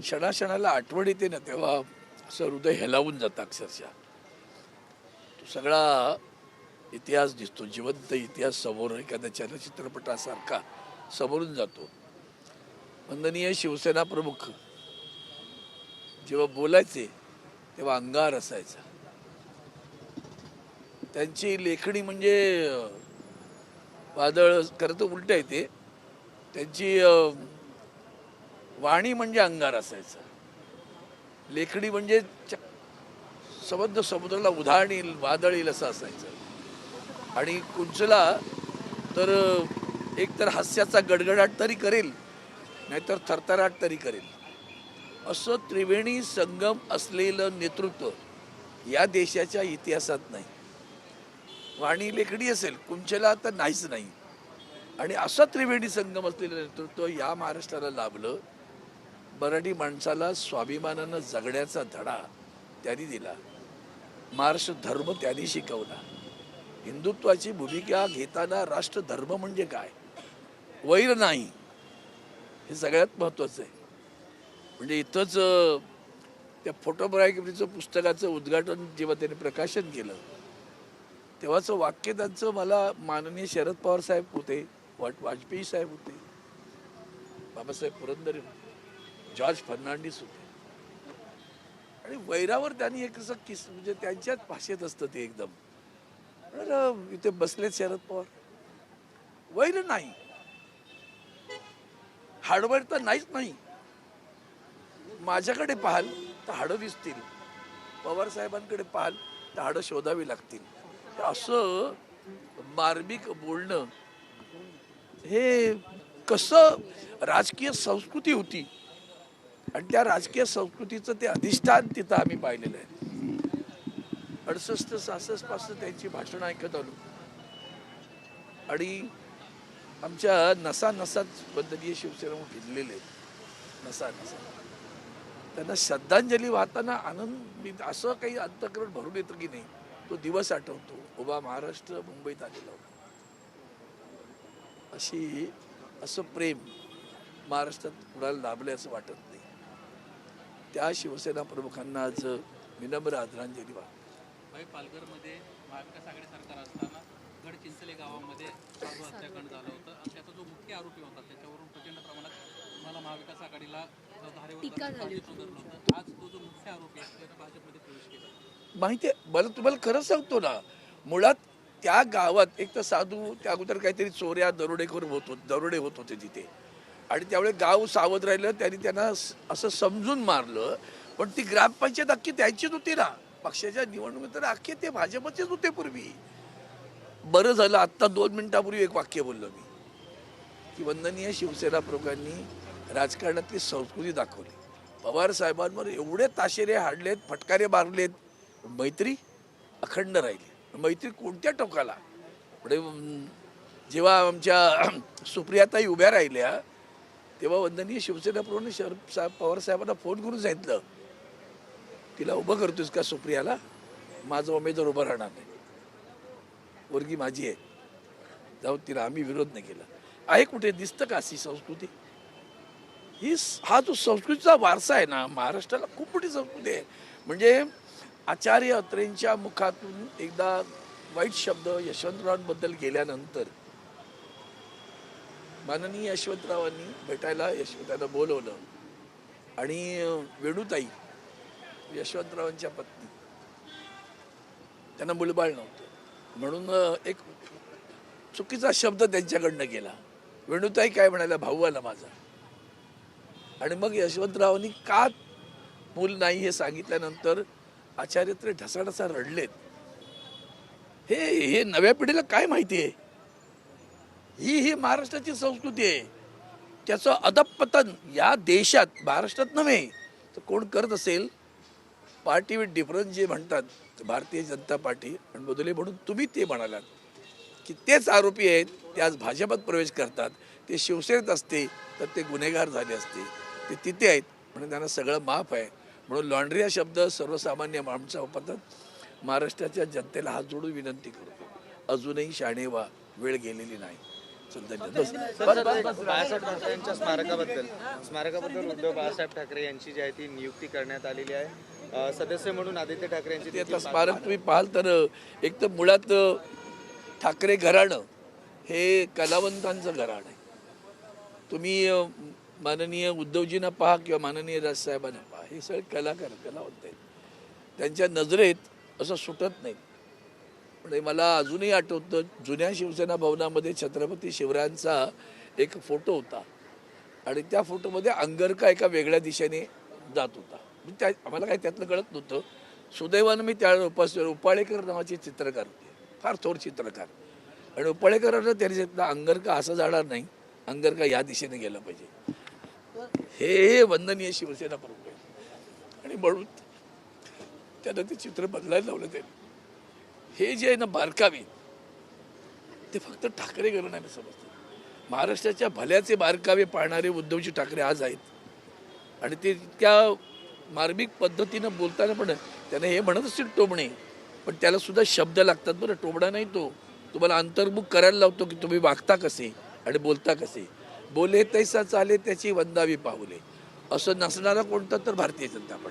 क्षणाक्षणाला आठवण येते ना तेव्हा असं हृदय हेलावून जातं अक्षरशः. तो सगळा इतिहास दिसतो जिवंत इतिहास समोर एखाद्या चलचित्रपटासारखा समोरून जातो. वंदनीय शिवसेना प्रमुख जेव्हा बोलायचे तेव्हा अंगार असायचा. त्यांची लेखणी म्हणजे वादळ खरं तर उलट आहे ते. त्यांची वाणी म्हणजे अंगार असायचा. लेखणी म्हणजे च- समुद्राला उधाण येईल वादळ येईल असं असायचं. आणि कुंचला तर एक तर हास्याचा गडगडाट तरी करेल नाहीतर थरथराट तरी करेल. असं त्रिवेणी संगम असलेलं नेतृत्व या देशाच्या इतिहासात नाही. वाणी लेखणी असेल कुंचला तर नाहीच नाही. आणि असं त्रिवेणी संगम असलेलं नेतृत्व या महाराष्ट्राला लाभलं मराठी माणसाला स्वाभिमानानं जगण्याचा धडा त्यांनी दिला. महाराष्ट्र धर्म त्यांनी शिकवला. हिंदुत्वाची भूमिका घेताना राष्ट्रधर्म म्हणजे काय? वैर नाही. हे सगळ्यात महत्त्वाचं आहे. म्हणजे इथंच त्या फोटोग्राफीचं पुस्तकाचं उद्घाटन जेव्हा त्यांनी प्रकाशन केलं तेव्हाचं वाक्य त्यांचं मला माननीय शरद पवार साहेब होते वाट वाजपेयी साहेब होते बाबासाहेब पुरंदरे होते. जॉर्ज फर्नांडिस होते. आणि वैरावर त्यांनी एक असं किस म्हणजे त्यांच्याच भाषेत असतं ते एकदम. तर इथे बसलेत शरद पवार. वैर नाही. हाडवर तर नाहीच नाही. माझ्याकडे पाहाल तर हाडं दिसतील पवार साहेबांकडे पाहाल तर हाडं शोधावी लागतील. तर असं मार्मिक बोलणं हे कसं राजकीय संस्कृती होती आणि त्या राजकीय संस्कृतीचं ते अधिष्ठान तिथं आम्ही पाहिलेलं आहे. अडसष्ट सहासष्टपासून त्यांची भाषणं ऐकत आलो. आणि आमच्या नसा नसाच पद्धतीय शिवसेना भिजलेले आहेत. नसा नसा. त्यांना श्रद्धांजली वाहताना आनंद मी असं काही अंतकरण भरून येतं की नाही तो दिवस आठवतो. उभा महाराष्ट्र मुंबईत आलेला होता. अशी असं प्रेम महाराष्ट्रात कुणाला लाभलं असं वाटत त्या शिवसेना प्रमुखांना आज विनम्र आदरांजली वाहतो भाई पालघरमध्ये महाविकास आघाडी सरकार असताना गडचिंचले गावामध्ये साधू हत्याकांड झालं होतं. आणि त्याचा जो मुख्य आरोपी होता त्याच्यावरून प्रचंड प्रमाणात मला महाविकास आघाडीला आज तो जो मुख्य आरोपी आहे त्यानं भाजपमध्ये प्रवेश केला. माहिती आहे मला तुम्हाला खरं सांगतो ना मुळात त्या गावात एक तर साधू त्या अगोदर काहीतरी चोऱ्या दरोडेखोर होत होत दरोडे होत होते तिथे. आणि त्यावेळी गाव सावध राहिलं त्यांनी त्यांना असं समजून मारलं. पण ती ग्रामपंचायत अख्खी त्यांचीच होती ना. पक्षाच्या निवडणुकीत तर अख्खे ते भाजपचेच होते पूर्वी. बरं झालं आत्ता दोन मिनिटापूर्वी एक वाक्य बोललो मी. की वंदनीय शिवसेना प्रमुखांनी राजकारणातली संस्कृती दाखवली. पवार साहेबांवर एवढे ताशेरे हाडलेत फटकारे मारलेत. मैत्री अखंड राहिली. मैत्री कोणत्या टोकाला? म्हणजे जेव्हा आमच्या सुप्रियाताई उभ्या राहिल्या तेव्हा वंदनीय शिवसेना प्रमुख शरद साहेब पवार साहेबांना फोन करून सांगितलं तिला उभं करतोस का सुप्रियाला? माझा उमेदवार उभं राहणार नाही. वर्गी माझी आहे. जाऊन तिला आम्ही विरोध नाही केला. आहे कुठे? दिसतं का अशी संस्कृती? ही हा जो संस्कृतीचा वारसा आहे ना महाराष्ट्राला खूप मोठी संस्कृती आहे. म्हणजे आचार्य अत्रेंच्या मुखातून एकदा वाईट शब्द यशवंतरावांबद्दल गेल्यानंतर माननीय यशवंतरावांनी भेटायला यशवंतांना बोलवलं. आणि वेणुताई यशवंतरावांच्या पत्नी त्यांना मुलबाळ नव्हतं. म्हणून एक चुकीचा शब्द त्यांच्याकडनं गेला. वेणुताई काय म्हणायला भाऊ आला माझा. आणि मग यशवंतरावांनी का मूल नाही हे सांगितल्यानंतर आचार्य तरी ढसाढसा रडलेत. हे हे नव्या पिढीला काय माहिती आहे? ही ही महाराष्ट्राची संस्कृती आहे. त्याचं अदपतन या देशात महाराष्ट्रात नव्हे तर कोण करत असेल? पार्टी विथ डिफरन्स जे म्हणतात भारतीय जनता पार्टी आणि बदले म्हणून तुम्ही ते म्हणालात की तेच आरोपी आहेत ते आज भाजपात प्रवेश करतात ते शिवसेनेत असते तर ते गुन्हेगार झाले असते ते तिथे आहेत म्हणून त्यांना सगळं माफ आहे. म्हणून लॉन्ड्री हा शब्द सर्वसामान्य माणसा वापरतात. महाराष्ट्राच्या जनतेला हात जोडून विनंती करतो अजूनही शाणे वेळ गेलेली नाही. बाळासाहेब ठाकरेंच्या स्मारकाबद्दल. स्मारकाबद्दल उद्धव बाळासाहेब ठाकरे यांची जी आहे ती नियुक्ती करण्यात आलेली आहे. सदस्य म्हणून आदित्य ठाकरे यांची आता स्मारक तुम्ही पाहाल तर एक तर मुळात ठाकरे घराणं हे कलावंतांचं घराणं आहे. तुम्ही माननीय उद्धवजींना पहा किंवा माननीय राजसाहेबांना पहा. हे सगळे कलाकार कलावंत आहेत. त्यांच्या नजरेत असं सुटत नाही. म्हणजे मला अजूनही आठवतं जुन्या शिवसेना भवनामध्ये छत्रपती शिवरायांचा एक फोटो होता. आणि त्या फोटोमध्ये अंगरका एका वेगळ्या दिशेने जात होता. त्या आम्हाला काही त्यातलं कळत नव्हतं. सुदैवानं मी त्या उपास उपाळेकर नावाचे चित्रकार होते. फार थोर चित्रकार. आणि उपाळेकरांना त्यांनी सांगितलं अंगरका असं जाणार नाही. अंगरका या दिशेने गेलं पाहिजे. हे वंदनीय शिवसेना प्रमुख आहे आणि म्हणून त्यानं ते चित्र बदलायला लावलं त्यांनी. हे जे आहे ना बारकावे ते फक्त ठाकरे घराण्याने समजतात महाराष्ट्राच्या भल्याचे बारकावे पाळणारे उद्धवजी ठाकरे आज आहेत. आणि ते इतक्या मार्मिक पद्धतीनं बोलताना पण त्याने हे म्हणत असतील टोबणे पण त्याला सुद्धा शब्द लागतात बरं. टोबडा नाही तो. तुम्हाला अंतर्मुख करायला लावतो की तुम्ही वागता कसे आणि बोलता कसे. बोले तैसा चाले त्याची वंदावी पाहुले. असं नसणारा कोणता तर भारतीय जनता पार्टी.